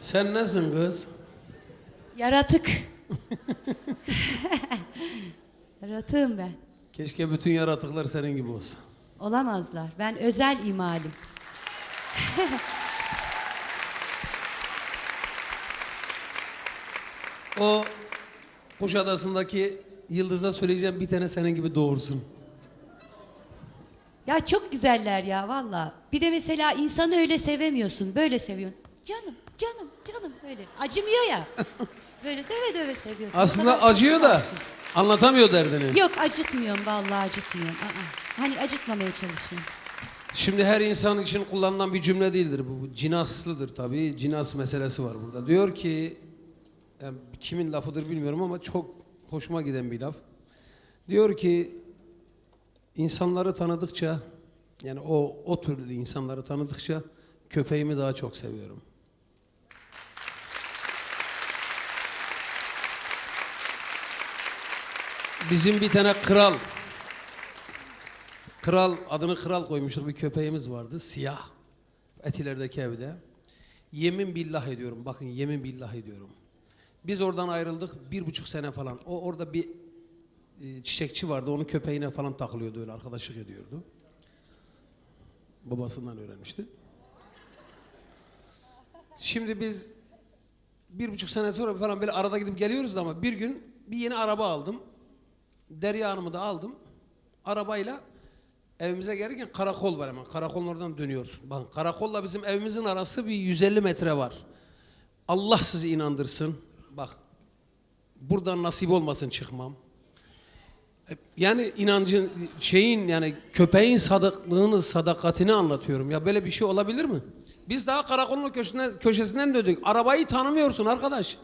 Sen nesin kız? Yaratık. Yaratığım ben. Keşke bütün yaratıklar senin gibi olsa. Olamazlar. Ben özel imalim. O Kuşadası'ndaki Yıldız'a söyleyeceğim bir tane senin gibi doğursun. Ya çok güzeller ya valla. Bir de mesela insanı öyle sevemiyorsun. Böyle seviyorsun. Canım, canım, canım böyle. Acımıyor ya. Böyle döve döve seviyorsun. Aslında acıyor da anlatamıyor derdini. Yok acıtmıyorum vallahi acıtmıyorum. Aa, hani acıtmamaya çalışıyorum. Şimdi her insan için kullanılan bir cümle değildir bu. bu cinaslıdır tabii. Cinas meselesi var burada. Diyor ki yani kimin lafıdır bilmiyorum ama çok hoşuma giden bir laf. Diyor ki insanları tanıdıkça yani o o türlü insanları tanıdıkça köpeğimi daha çok seviyorum. Bizim bir tane kral Kral adını kral koymuştuk bir köpeğimiz vardı siyah Etiler'deki evde. Yemin billah ediyorum bakın yemin billah ediyorum. Biz oradan ayrıldık bir buçuk sene falan. O orada bir e, çiçekçi vardı onun köpeğine falan takılıyordu öyle arkadaşlık ediyordu. Babasından öğrenmişti. Şimdi biz bir buçuk sene sonra falan böyle arada gidip geliyoruz ama bir gün bir yeni araba aldım. Derya Hanım'ı da aldım. Arabayla evimize gelirken karakol var hemen. Karakolun oradan dönüyoruz. Bakın karakolla bizim evimizin arası bir 150 metre var. Allah sizi inandırsın. Bak buradan nasip olmasın çıkmam. Yani inancın şeyin yani köpeğin sadaklığını, sadakatini anlatıyorum. Ya böyle bir şey olabilir mi? Biz daha karakolun köşesinden, köşesinden döndük. Arabayı tanımıyorsun arkadaş.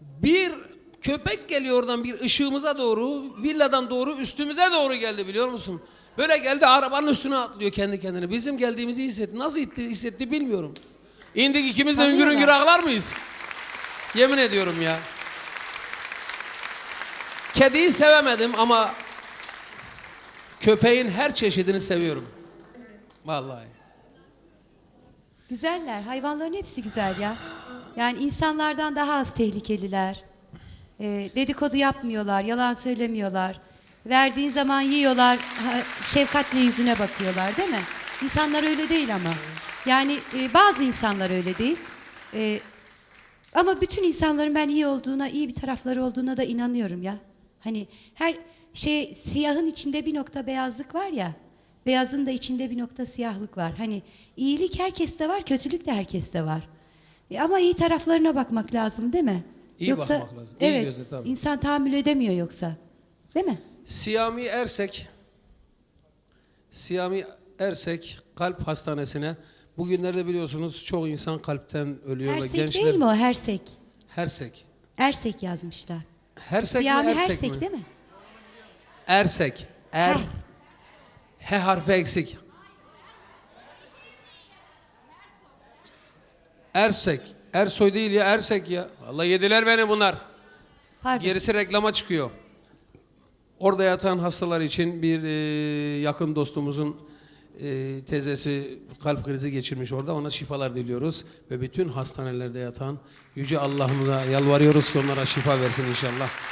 Bir köpek geliyor oradan bir ışığımıza doğru, villadan doğru üstümüze doğru geldi biliyor musun? Böyle geldi arabanın üstüne atlıyor kendi kendine. Bizim geldiğimizi hissetti. Nasıl hissetti, hissetti bilmiyorum. İndik ikimiz de hüngür hüngür ağlar mıyız? Yemin ediyorum ya. Kediyi sevemedim ama köpeğin her çeşidini seviyorum. Vallahi. Güzeller. Hayvanların hepsi güzel ya. Yani insanlardan daha az tehlikeliler. Ee, dedikodu yapmıyorlar, yalan söylemiyorlar. Verdiğin zaman yiyorlar, şefkatle yüzüne bakıyorlar değil mi? İnsanlar öyle değil ama. Yani e, bazı insanlar öyle değil. E, ama bütün insanların ben iyi olduğuna, iyi bir tarafları olduğuna da inanıyorum ya. Hani her şey siyahın içinde bir nokta beyazlık var ya. Beyazın da içinde bir nokta siyahlık var. Hani iyilik herkeste var, kötülük de herkeste var. E, ama iyi taraflarına bakmak lazım değil mi? İyi bakmak lazım. İyi evet, gözle tabii. insan tahammül edemiyor yoksa. Değil mi? Siyami Ersek Siyami Ersek kalp hastanesine bugünlerde biliyorsunuz çoğu insan kalpten ölüyor ve Hersek gençler değil mi o Hersek? Hersek. Ersek yazmışlar. Hersek Siyami mi Ersek Hersek mi? değil mi? Ersek. Er. Heh. H harfi eksik. Ersek. Ersoy değil ya Ersek ya. Allah yediler beni bunlar. Pardon. Gerisi reklama çıkıyor. Orada yatan hastalar için bir e, yakın dostumuzun e, teyzesi kalp krizi geçirmiş orada. Ona şifalar diliyoruz. Ve bütün hastanelerde yatan Yüce Allah'ımıza yalvarıyoruz ki onlara şifa versin inşallah.